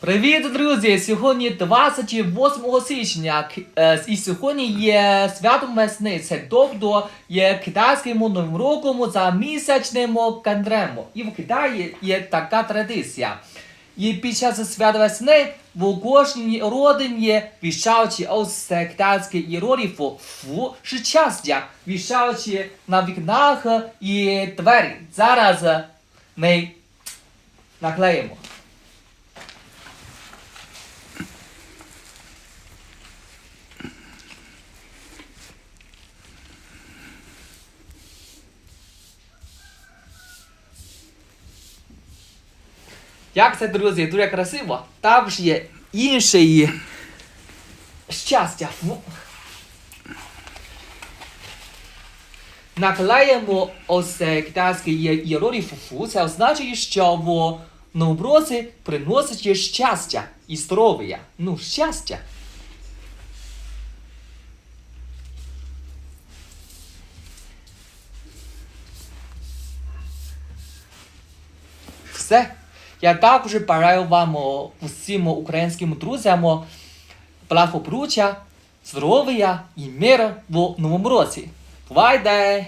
Привіт, друзі! Сьогодні 28 січня, е, і сьогодні є свято весни. Це тобто є китайським новим роком за місячним календарем. І в Китаї є така традиція. І під час свята весни в кожній родині вішаючи ось це китайське іерогліфу фу – щастя, вішаючи на вікнах і двері. Зараз ми наклеїмо. Як це, друзі, дуже красиво. Також є інший щастя. Фу. Наклеїмо ось це китайське іерогліф фу. Це означає, що в новоброці приносить щастя і здоров'я. Ну, щастя. Все. Я також бажаю вам усім українським друзям благополуччя, здоров'я і миру в новому році. Бувайте!